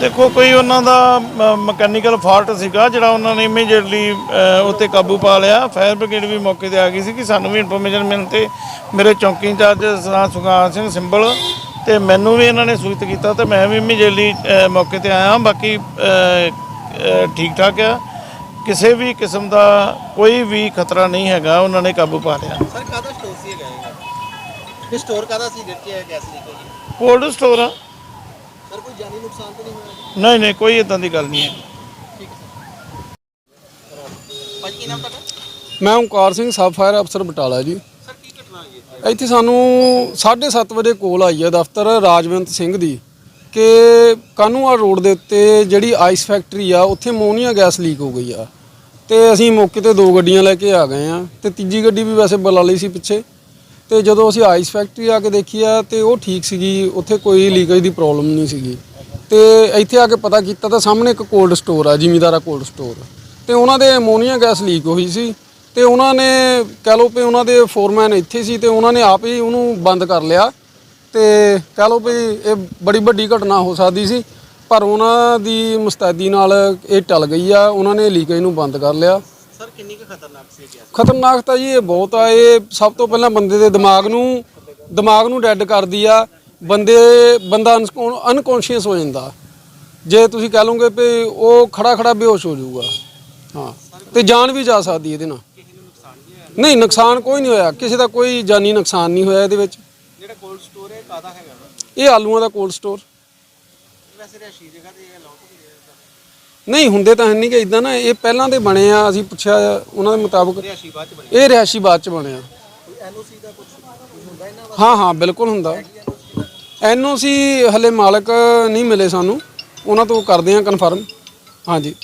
ਦੇਖੋ ਕੋਈ ਉਹਨਾਂ ਦਾ ਮਕੈਨੀਕਲ ਫਾਲਟ ਸੀਗਾ ਜਿਹੜਾ ਉਹਨਾਂ ਨੇ ਇਮੀਡੀਏਟਲੀ ਉੱਤੇ ਕਾਬੂ ਪਾ ਲਿਆ। ਫਾਇਰ ਬ੍ਰਿਗੇਡ ਵੀ ਮੌਕੇ ਤੇ ਆ ਗਈ ਸੀ ਕਿ ਸਾਨੂੰ ਵੀ ਇਨਫੋਰਮੇਸ਼ਨ ਮਿਲਣ ਤੇ ਮੇਰੇ ਚੌਂਕੀ ਇੰਚਾਰਜ ਸਰਾਂ ਸੁਖਾਨ ਸਿੰਘ ਸਿੰਬਲ ਤੇ ਮੈਨੂੰ ਵੀ ਇਹਨਾਂ ਨੇ ਸੂਚਿਤ ਕੀਤਾ ਤੇ ਮੈਂ ਵੀ ਇਮੀਡੀਏਟਲੀ ਮੌਕੇ ਤੇ ਆਇਆ। ਬਾਕੀ ਅ, ਅ, ਠੀਕ ਠਾਕ ਆ। ਕਿਸੇ ਵੀ ਕਿਸਮ ਦਾ ਕੋਈ ਵੀ ਖਤਰਾ ਨਹੀਂ ਹੈਗਾ ਉਹਨਾਂ ਨੇ ਕਾਬੂ ਪਾ ਲਿਆ। ਸਰ ਕਾਹਦਾ ਸਟੋਰ ਸੀ ਹੈਗਾ ਇਹ ਇਹ ਸਟੋਰ ਕਾਹਦਾ ਸੀ? ਜਿੱਥੇ ਇਹ ਗੈਸ ਲੀਕ ਹੋਈ ਕੋਲਡ ਸਟੋਰ ਆ। ਸਰ ਕੋਈ ਜਾਨੀ ਨੁਕਸਾਨ ਤਾਂ ਨਹੀਂ ਹੋਇਆ? ਨਹੀਂ ਨਹੀਂ ਕੋਈ ਇਦਾਂ ਦੀ ਗੱਲ ਨਹੀਂ ਹੈ। ਠੀਕ ਹੈ ਸਰ। ਭਾਜੀ ਕੀ ਨਾਮ ਤੁਹਾਡਾ? ਮੈਂ ਓਂਕਾਰ ਸਿੰਘ ਸਬ ਫਾਇਰ ਅਫਸਰ ਬਟਾਲਾ ਜੀ। ਸਰ ਕੀ ਘਟਨਾ ਹੋਈ ਹੈ ਇੱਥੇ ਸਾਨੂੰ 7:30 ਵਜੇ ਕੋਲ ਆਈ ਹੈ ਦਫ਼ਤਰ ਰਾਜਵੰਤ ਸਿੰਘ ਦੀ ਕਿ ਕਾਨੂੰਆ ਰੋਡ ਦੇ ਉੱਤੇ ਜਿਹੜੀ ਆਈਸ ਫੈਕਟਰੀ ਆ ਉੱਥੇ ਅਮੋਨੀਆ ਗੈਸ ਲੀਕ ਹੋ ਗਈ ਆ। ਤੇ ਅਸੀਂ ਮੌਕੇ ਤੇ ਦੋ ਗੱਡੀਆਂ ਲੈ ਕੇ ਆ ਗਏ ਆ ਤੇ ਤੀਜੀ ਗੱਡੀ ਵੀ ਵੈਸੇ ਬੁਲਾ ਲਈ ਸੀ ਪਿੱਛੇ। ਤੇ ਜਦੋਂ ਅਸੀਂ ਆਈਸ ਫੈਕਟਰੀ ਆ ਕੇ ਦੇਖੀ ਆ, ਤੇ ਉਹ ਠੀਕ ਸੀਗੀ, ਉੱਥੇ ਕੋਈ ਲੀਕੇਜ ਦੀ ਪ੍ਰੋਬਲਮ ਨਹੀਂ ਸੀਗੀ। ਤੇ ਇੱਥੇ ਆ ਕੇ ਪਤਾ ਕੀਤਾ ਤਾਂ ਸਾਹਮਣੇ ਇੱਕ ਕੋਲਡ ਸਟੋਰ ਆ, ਜ਼ਿਮੀਦਾਰਾ ਕੋਲਡ ਸਟੋਰ ਤੇ ਉਹਨਾਂ ਦੇ ਅਮੋਨੀਆ ਗੈਸ ਲੀਕ ਹੋਈ ਸੀ। ਤੇ ਉਹਨਾਂ ਨੇ, ਕਹਿ ਲਓ ਵੀ ਉਹਨਾਂ ਦੇ ਫੋਰਮੈਨ ਇੱਥੇ ਸੀ, ਤੇ ਉਹਨਾਂ ਨੇ ਆਪ ਹੀ ਉਹਨੂੰ ਬੰਦ ਕਰ ਲਿਆ। ਤੇ ਕਹਿ ਲਓ ਵੀ ਇਹ ਬੜੀ ਵੱਡੀ ਘਟਨਾ ਹੋ ਸਕਦੀ ਸੀ, ਪਰ ਉਹਨਾਂ ਦੀ ਮੁਸਤੈਦੀ ਨਾਲ ਇਹ ਟਲ ਗਈ ਆ, ਉਹਨਾਂ ਨੇ ਲੀਕੇਜ ਨੂੰ ਬੰਦ ਕਰ ਲਿਆ। ਸਰ ਕਿੰਨੀ ਕੁ ਖਤਰਨਾਕ ਸੀ ਤਾਂ ਜੀ ਇਹ ਬਹੁਤ ਆ ਇਹ ਸਭ ਤੋਂ ਪਹਿਲਾਂ ਬੰਦੇ ਦੇ ਦਿਮਾਗ ਨੂੰ ਦਿਮਾਗ ਨੂੰ ਡੈਡ ਕਰਦੀ ਆ ਬੰਦੇ ਬੰਦਾ ਅਨਕੌਂਸ਼ੀਅਸ ਹੋ ਜਾਂਦਾ। ਜੇ ਤੁਸੀਂ ਕਹ ਲਓਗੇ ਵੀ ਉਹ ਖੜਾ ਖੜਾ ਬੇਹੋਸ਼ ਹੋ ਜਾਊਗਾ ਹਾਂ ਤੇ ਜਾਨ ਵੀ ਜਾ ਸਕਦੀ ਇਹਦੇ ਨਾਲ। ਨਹੀਂ ਨੁਕਸਾਨ ਕੋਈ ਨਹੀਂ ਹੋਇਆ ਕਿਸੇ ਦਾ ਕੋਈ ਜਾਨੀ ਨੁਕਸਾਨ ਨਹੀਂ ਹੋਇਆ ਇਹਦੇ ਵਿੱਚ। ਜਿਹੜਾ ਕੋਲਡ ਸਟੋਰ ਹੈ ਕਾਹਦਾ ਹੈਗਾ? ਇਹ ਆਲੂਆਂ ਦਾ ਕੋਲਡ ਸਟੋਰ ਵੈਸੇ ਰਿਹਾਇਸ਼ੀ ਜਗ੍ਹਾ ਤੇ ਇਹ ਅਲਾਉਡ ਨਹੀਂ ਹੈ ਨਹੀਂ, ਹੁੰਦੇ ਤਾਂ ਨਹੀਂ ਕਿ ਇਦਾਂ ਨਾ, ਇਹ ਪਹਿਲਾਂ ਦੇ ਬਣੇ ਆ, ਅਸੀਂ ਪੁੱਛਿਆ ਉਹਨਾਂ ਦੇ ਮੁਤਾਬਕ। ਰਿਹਾਇਸ਼ੀ ਬਾਅਦ ਚ ਬਣੀ ਇਹ ਰਿਹਾਇਸ਼ੀ ਬਾਅਦ ਚ ਬਣਿਆ ਐਨਓਸੀ ਦਾ ਕੁਝ ਹੁੰਦਾ ਇਹਨਾਂ ਹਾਂ ਹਾਂ, ਬਿਲਕੁਲ ਹੁੰਦਾ। ਐਨਓਸੀ ਹਲੇ ਮਾਲਕ ਨਹੀਂ ਮਿਲੇ ਸਾਨੂੰ। ਉਹਨਾਂ ਤੋਂ ਕਰਦੇ ਆ ਕਨਫਰਮ ਹਾਂਜੀ।